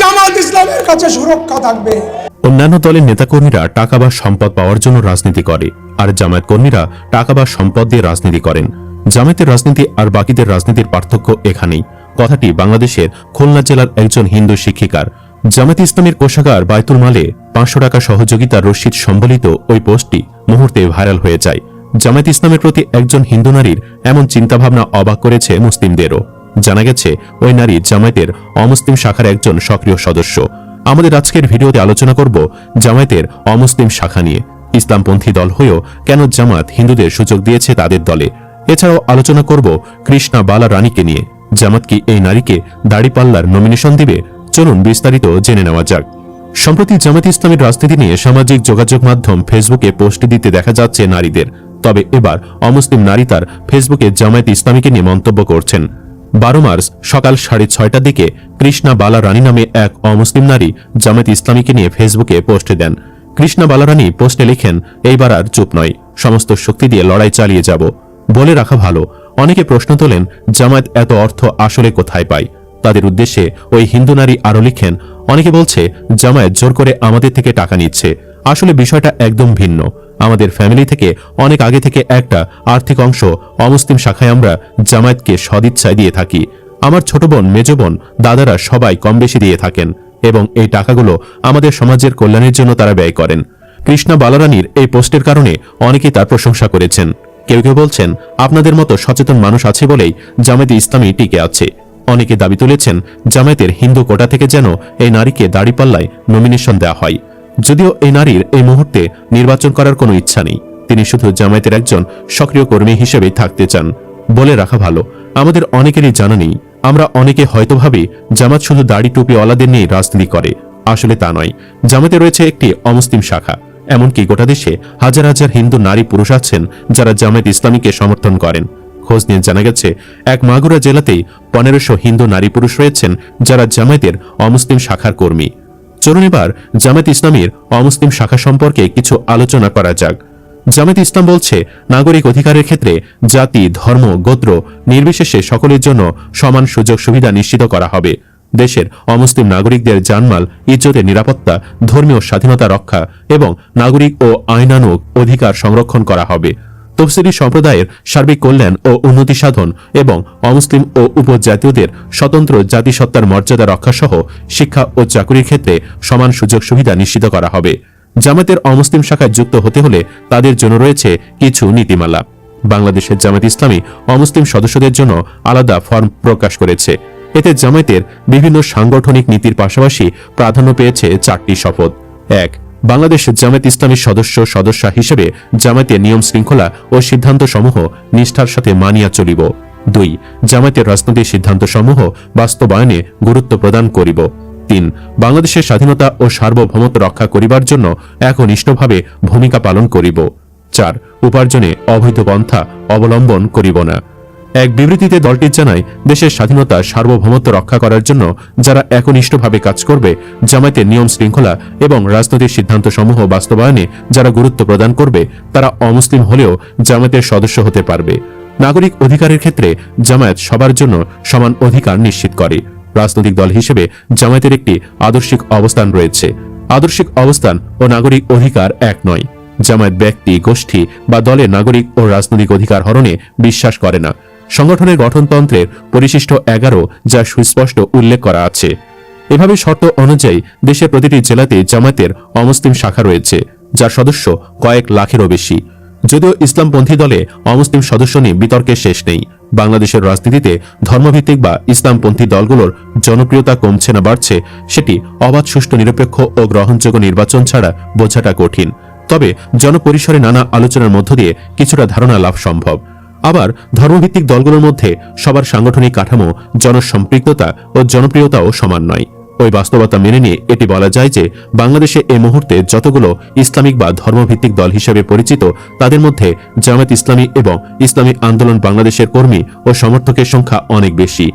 জামাত ইসলামের কাছে সুরক্ষা থাকবে। অন্যান্য দলের নেতাকর্মীরা টাকা বা সম্পদ পাওয়ার জন্য রাজনীতি করে, আর জামায়াত কর্মীরা টাকা বা সম্পদ দিয়ে রাজনীতি করেন। জামায়াতের রাজনীতি আর বাকিদের রাজনীতির পার্থক্য এখানেই। কথাটি বাংলাদেশের খুলনা জেলার একজন হিন্দু শিক্ষিকার। জামায়াত ইসলামের কোষাগার বায়তুল মালে পাঁচশো টাকা সহযোগিতার রসিদ সম্বলিত ওই পোস্টটি মুহূর্তে ভাইরাল হয়ে যায়। জামায়াত ইসলামের প্রতি একজন হিন্দু নারীর এমন চিন্তাভাবনা অবাক করেছে মুসলিমদেরও। জানা গেছে, ওই নারী জামায়াতের অমুসলিম শাখার একজন সক্রিয় সদস্য। আমাদের আজকের ভিডিওতে আলোচনা করব জামায়াতের অমুসলিম শাখা নিয়ে। ইসলামপন্থী দল হয়েও কেন জামাত হিন্দুদের সুযোগ দিয়েছে তাদের দলে? এছাড়াও আলোচনা করব কৃষ্ণা বালা রানীকে নিয়ে। জামাত কি এই নারীকে দাড়িপাল্লার নমিনেশন দিবে? চলুন বিস্তারিত জেনে নেওয়া যাক। সম্প্রতি জামাত ইসলামের রাজনীতি নিয়ে সামাজিক যোগাযোগ মাধ্যম ফেসবুকে পোস্ট দিতে দেখা যাচ্ছে নারীদের। তবে এবার অমুসলিম নারী তার ফেসবুকে জামায়াত ইসলামীকে নিয়ে মন্তব্য করছেন। বারো মার্চ সকাল সাড়ে ছয়টার দিকে কৃষ্ণা বালা রানী নামে এক অমুসলিম নারী জামায়াত ইসলামীকে নিয়ে ফেসবুকে পোস্ট দেন। কৃষ্ণা বালারানী পোস্টে লিখেন, এইবার আর চুপ নয়, সমস্ত শক্তি দিয়ে লড়াই চালিয়ে যাব। বলে রাখা ভালো, অনেকে প্রশ্ন তোলেন, জামায়াত এত অর্থ আসলে কোথায় পায়? তাদের উদ্দেশ্যে ওই হিন্দু নারী আরও লিখেন, অনেকে বলছে, জামায়াত জোর করে আমাদের থেকে টাকা নিচ্ছে। আসলে বিষয়টা একদম ভিন্ন। আমাদের ফ্যামিলি থেকে অনেক আগে থেকে একটা আর্থিক অংশ অমুসলিম শাখায় আমরা জামায়াতকে সদিচ্ছায় দিয়ে থাকি। আমার ছোট বোন, মেজ বোন, দাদারা সবাই কম বেশি দিয়ে থাকেন এবং এই টাকাগুলো আমাদের সমাজের কল্যাণের জন্য তারা ব্যয় করেন। কৃষ্ণা বালারানীর এই পোস্টের কারণে অনেকেই তার প্রশংসা করেছেন। কেউ কেউ বলছেন, আপনাদের মতো সচেতন মানুষ আছে বলেই জামায়াতে ইসলামী টিকে আছে। অনেকে দাবি তুলেছেন, জামায়াতের হিন্দু কোটা থেকে যেন এই নারীকে দাড়িপাল্লায় নমিনেশন দেওয়া হয়। যদিও এই নারীর এই মুহূর্তে নির্বাচন করার কোনো ইচ্ছা নেই। তিনি শুধু জামায়াতের একজন সক্রিয় কর্মী হিসেবেই থাকতে চান। বলে রাখা ভালো, আমাদের অনেকেরই জানা নেই। আমরা অনেকে হয়তো ভাবি, জামাত শুধু দাড়ি টুপিওয়ালাদের নিয়ে রাজনীতি করে। আসলে তা নয়। জামাতে রয়েছে একটি অমুসলিম শাখা। এমনকি গোটা দেশে হাজার হাজার হিন্দু নারী পুরুষ আছেন যারা জামায়াত ইসলামীকে সমর্থন করেন। খোঁজ নিয়ে জানা গেছে, এক মাগুরা জেলাতেই পনেরোশো হিন্দু নারী পুরুষ রয়েছেন যারা জামায়াতের অমুসলিম শাখার কর্মী। চলুন এবার জামায়াত ইসলামীর অমুসলিম শাখা সম্পর্কে কিছু আলোচনা করা যাক। জামায়াত ইসলাম বলছে, নাগরিক অধিকারের ক্ষেত্রে জাতি, ধর্ম, গোত্র নির্বিশেষে সকলের জন্য সমান সুযোগ সুবিধা নিশ্চিত করা হবে। দেশের অমুসলিম নাগরিকদের জানমাল, ইজ্জতের নিরাপত্তা, ধর্মীয় স্বাধীনতা রক্ষা এবং নাগরিক ও আইনানুগ অধিকার সংরক্ষণ করা হবে। তফসিলি সম্প্রদায়ের সার্বিক কল্যাণ ও উন্নতি সাধন এবং অমুসলিম ও উপজাতীয়দের স্বতন্ত্র জাতিসত্তার মর্যাদা রক্ষাসহ শিক্ষা ও চাকুরির ক্ষেত্রে সমান সুযোগ সুবিধা নিশ্চিত করা হবে। জামাতের অমুসলিম শাখায় যুক্ত হতে হলে তাদের জন্য রয়েছে কিছু নীতিমালা। বাংলাদেশের জামাত ইসলামী অমুসলিম সদস্যদের জন্য আলাদা ফর্ম প্রকাশ করেছে। এতে জামায়াতের বিভিন্ন সাংগঠনিক নীতির পাশাপাশি প্রাধান্য পেয়েছে চারটি শপথ। এক বাংলাদেশ জামায়াত ইসলামী সদস্য সদস্যা হিসেবে জামায়াতের নিয়ম শৃঙ্খলা ও সিদ্ধান্ত সমূহ নিষ্ঠার সাথে মানিয়া চলিব। দুই, জামায়াতের রাজনৈতিক সিদ্ধান্ত সমূহ বাস্তবায়নে গুরুত্ব প্রদান করিব। তিন, বাংলাদেশের স্বাধীনতা ও সার্বভৌমত্ব রক্ষা করিবার জন্য একনিষ্ঠভাবে ভূমিকা পালন করিব। চার, উপার্জনে অবৈধ পন্থা অবলম্বন করিব না। এক বিবৃতিতে দলটি জানায়, দেশের স্বাধীনতা, সার্বভৌমত্ব রক্ষা করার জন্য যারা একনিষ্ঠভাবে কাজ করবে জামায়াতের নিয়ম শৃঙ্খলা এবং রাজনৈতিক সিদ্ধান্ত সমূহ বাস্তবায়নে যারা গুরুত্ব প্রদান করবে, তারা অমুসলিম হলেও জামায়াতের সদস্য হতে পারবে। নাগরিক অধিকারের ক্ষেত্রে জামায়াত সবার জন্য সমান অধিকার নিশ্চিত করে। রাজনৈতিক দল হিসেবে জামায়াতের একটি আদর্শিক অবস্থান রয়েছে। আদর্শিক অবস্থান ও নাগরিক অধিকার এক নয়। জামায়াত ব্যক্তি, গোষ্ঠী বা দলের নাগরিক ও রাজনৈতিক অধিকার হরণে বিশ্বাস করে না। সংগঠনের গঠনতন্ত্রের পরিশিষ্ট এগারো যা সুস্পষ্ট উল্লেখ করা আছে। এভাবে শর্ত অনুযায়ী দেশের প্রতিটি জেলাতে জামায়াতের অমুসলিম শাখা রয়েছে, যার সদস্য কয়েক লাখেরও বেশি। যদিও ইসলামপন্থী দলে অমুসলিম সদস্য নিয়ে বিতর্কের শেষ নেই। বাংলাদেশের রাজনীতিতে ধর্মভিত্তিক বা ইসলামপন্থী দলগুলোর জনপ্রিয়তা কমছে না বাড়ছে, সেটি অবাধ, সুষ্ঠু, নিরপেক্ষ ও গ্রহণযোগ্য নির্বাচন ছাড়া বোঝাটা কঠিন। তবে জনপরিসরে নানা আলোচনার মধ্য দিয়ে কিছুটা ধারণা লাভ সম্ভব। আবার ধর্মভিত্তিক দলগুলোর মধ্যে সবার সাংগঠনিক কাঠামো, জনসম্পৃক্ততা ও জনপ্রিয়তাও সমান নয়। ওই বাস্তবতা মেনে নিয়ে এটি বলা যায় যে বাংলাদেশে এ মুহূর্তে যতগুলো ইসলামিক বা ধর্মভিত্তিক দল হিসেবে পরিচিত, তাদের মধ্যে জামাত ইসলামী এবং ইসলামী আন্দোলন বাংলাদেশের কর্মী ও সমর্থকের সংখ্যা অনেক বেশি।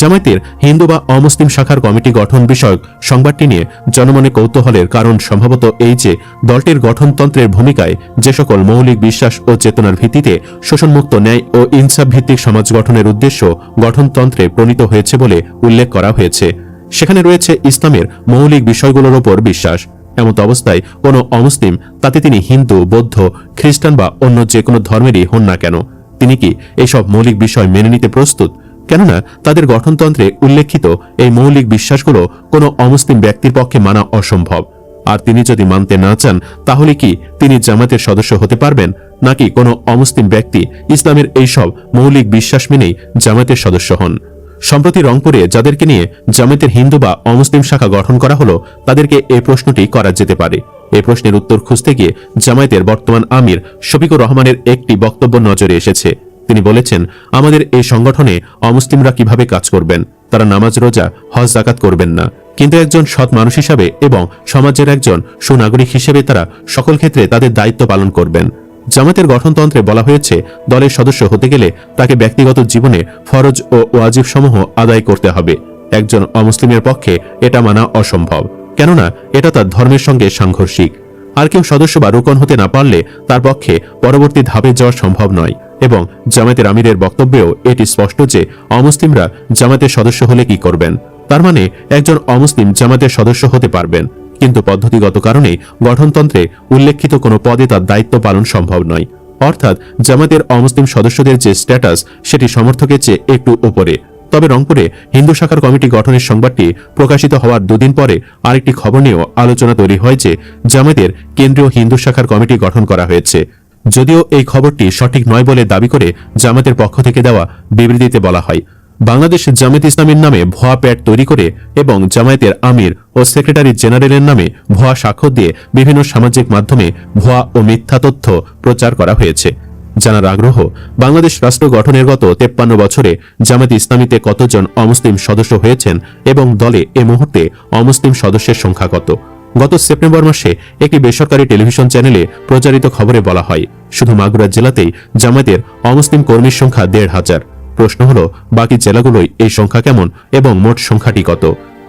জামায়াতের হিন্দু বা অমুসলিম শাখার কমিটি গঠন বিষয়ক সংবাদটি নিয়ে জনমনে কৌতূহলের কারণ সম্ভবত এই যে, দলটির গঠনতন্ত্রের ভূমিকায় যে সকল মৌলিক বিশ্বাস ও চেতনার ভিত্তিতে শোষণমুক্ত ন্যায় ও ইনসাফ ভিত্তিক সমাজ গঠনের উদ্দেশ্য গঠনতন্ত্রে প্রণীত হয়েছে বলে উল্লেখ করা হয়েছে। সেখানে রয়েছে ইসলামের মৌলিক বিষয়গুলোর ওপর বিশ্বাস। এমত অবস্থায় কোনো অমুসলিম, তাতে তিনি হিন্দু, বৌদ্ধ, খ্রিস্টান বা অন্য যে কোনো ধর্মেরই হন না কেন। তিনি কি এইসব মৌলিক বিষয় মেনে নিতে প্রস্তুত? কেননা তাদের গঠনতন্ত্রে উল্লেখিত এই মৌলিক বিশ্বাসগুলো কোনো অমুসলিম ব্যক্তির পক্ষে মানা অসম্ভব। আর তিনি যদি মানতে না চান, তাহলে কি তিনি জামাতের সদস্য হতে পারবেন? নাকি কোনো অমুসলিম ব্যক্তি ইসলামের এইসব মৌলিক বিশ্বাস মেনেই জামাতের সদস্য হন? সম্প্রতি রংপুরে যাদেরকে নিয়ে জামাতের হিন্দু বা অমুসলিম শাখা গঠন করা হলো, তাদেরকে এই প্রশ্নটি করা যেতে পারে। এ প্রশ্নের উত্তর খুঁজতে গিয়ে জামায়াতের বর্তমান আমির শফিকুর রহমানের একটি বক্তব্য নজরে এসেছে। তিনি বলেছেন, আমাদের এই সংগঠনে অমুসলিমরা কীভাবে কাজ করবেন? তারা নামাজ, রোজা, হজ জাকাত করবেন না। কিন্তু একজন সৎ মানুষ হিসাবে এবং সমাজের একজন সুনাগরিক হিসেবে তারা সকল ক্ষেত্রে তাদের দায়িত্ব পালন করবেন। জামাতের গঠনতন্ত্রে বলা হয়েছে, দলের সদস্য হতে গেলে তাকে ব্যক্তিগত জীবনে ফরজ ও ওয়াজিব সমূহ আদায় করতে হবে। একজন অমুসলিমের পক্ষে এটা মানা অসম্ভব। কেননা, এটা তার ধর্মের সঙ্গে সাংঘর্ষিক। আর কেউ সদস্য বা রোকন হতে না পারলে তার পক্ষে পরবর্তী ধাপে যাওয়া সম্ভব নয়। এবং জামাতের আমিরের বক্তব্যেও এটি স্পষ্ট যে অমুসলিমরা জামাতের সদস্য হলে কি করবেন? তার মানে একজন অমুসলিম জামাতের সদস্য হতে পারবেন। কিন্তু পদ্ধতিগত কারণে গঠনতন্ত্রে উল্লেখিত কোনো পদে তার দায়িত্ব পালন সম্ভব নয়। অর্থাৎ জামাতের অমুসলিম সদস্যদের যে স্ট্যাটাস, সেটি সমর্থকের চেয়ে একটু ওপরে। তবে রংপুরে হিন্দু শাখার কমিটি গঠনের সংবাদটি প্রকাশিত হওয়ার দুদিন পরে আরেকটি খবর নিয়েও আলোচনা তৈরি হয় যে জামাতের কেন্দ্রীয় হিন্দু শাখার কমিটি গঠন করা হয়েছে। যদিও এই খবরটি সঠিক নয় বলে দাবি করে জামাতের পক্ষ থেকে দেওয়া বিবৃতিতে বলা হয়। বাংলাদেশ জামায়াত ইসলামীর নামে ভুয়া প্যাড তৈরি করে এবং জামায়াতের আমির ও সেক্রেটারি জেনারেলের নামে ভুয়া স্বাক্ষর দিয়ে বিভিন্ন সামাজিক মাধ্যমে ভুয়া ও মিথ্যা তথ্য প্রচার করা হয়েছে। জানার আগ্রহ, বাংলাদেশ রাষ্ট্র গঠনের গত তেপ্পান্ন বছরে জামাত ইসলামীতে কতজন অমুসলিম সদস্য হয়েছেন এবং দলে এ মুহূর্তে অমুসলিম সদস্যের সংখ্যা কত? গত সেপ্টেম্বর মাসে একটি বেসরকারি টেলিভিশন চ্যানেলে প্রচারিত খবরে বলা হয়, শুধু মাগুরা জেলাতেই জামাতের অমুসলিম কর্মীর সংখ্যা দেড় হাজার। প্রশ্ন হল, বাকি জেলাগুলোই এই সংখ্যা কেমন এবং মোট সংখ্যাটি কত?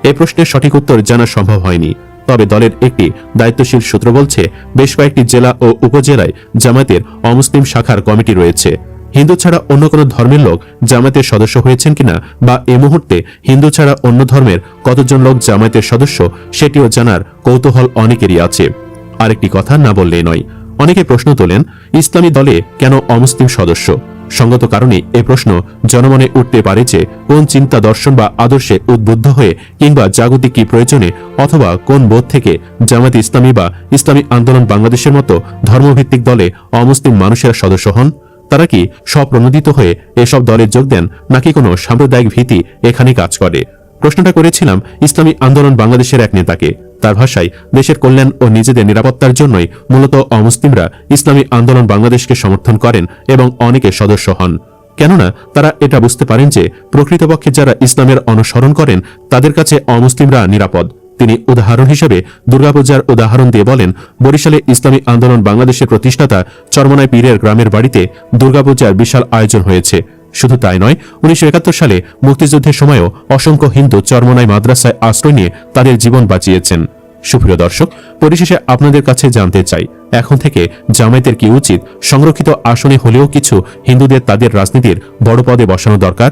এ প্রশ্নের সঠিক উত্তর জানা সম্ভব হয়নি। তবে দলের একটি দায়িত্বশীল সূত্র বলছে, বেশ কয়েকটি জেলা ও উপজেলায় জামাতের অমুসলিম শাখার কমিটি রয়েছে। হিন্দু ছাড়া অন্য কোনো ধর্মের লোক জামায়াতের সদস্য হয়েছেন কিনা বা এ মুহূর্তে হিন্দু ছাড়া অন্য ধর্মের কতজন লোক জামায়াতের সদস্য সেটিও জানার কৌতূহল অনেকেরই আছে। আরেকটি কথা না বললেই নয়, অনেকে প্রশ্ন তোলেন, ইসলামী দলে কেন অমুসলিম সদস্য? সঙ্গত কারণে এ প্রশ্ন জনমনে উঠতে পারে যে কোন চিন্তা দর্শন বা আদর্শে উদ্বুদ্ধ হয়ে কিংবা জাগতিক কি প্রয়োজনে অথবা কোন বোধ থেকে জামাত ইসলামী বা ইসলামী আন্দোলন বাংলাদেশের মতো ধর্মভিত্তিক দলে অমুসলিম মানুষেরা সদস্য হন? তারা কি স্বপ্রণোদিত হয়ে এসব দলে যোগ দেন, নাকি কোনো সাম্প্রদায়িক ভীতি এখানে কাজ করে? প্রশ্নটা করেছিলাম ইসলামী আন্দোলন বাংলাদেশের এক নেতাকে। তার ভাষায়, দেশের কল্যাণ ও নিজেদের নিরাপত্তার জন্যই মূলত অমুসলিমরা ইসলামী আন্দোলন বাংলাদেশকে সমর্থন করেন এবং অনেকে সদস্য হন। কেননা, তারা এটা বুঝতে পারেন যে, প্রকৃতপক্ষে যারা ইসলামের অনুসরণ করেন, তাদের কাছে অমুসলিমরা নিরাপদ। তিনি উদাহরণ হিসেবে দুর্গাপূজার উদাহরণ দিয়ে বলেন, বরিশালে ইসলামী আন্দোলন বাংলাদেশের প্রতিষ্ঠাতা চরমনায় পীরের গ্রামের বাড়িতে দুর্গাপূজার বিশাল আয়োজন হয়েছে। শুধু তাই নয়, উনিশশো সালে মুক্তিযুদ্ধের সময়ও অসংখ্য হিন্দু চরমনাই মাদ্রাসায় আশ্রয় নিয়ে তাদের জীবন বাঁচিয়েছেন। সুপ্রিয় দর্শক, পরিশেষে আপনাদের কাছে জানতে চাই, এখন থেকে জামায়াতের কি উচিত? সংরক্ষিত আসনে হলেও কিছু হিন্দুদের তাদের রাজনীতির বড় পদে বসানো দরকার?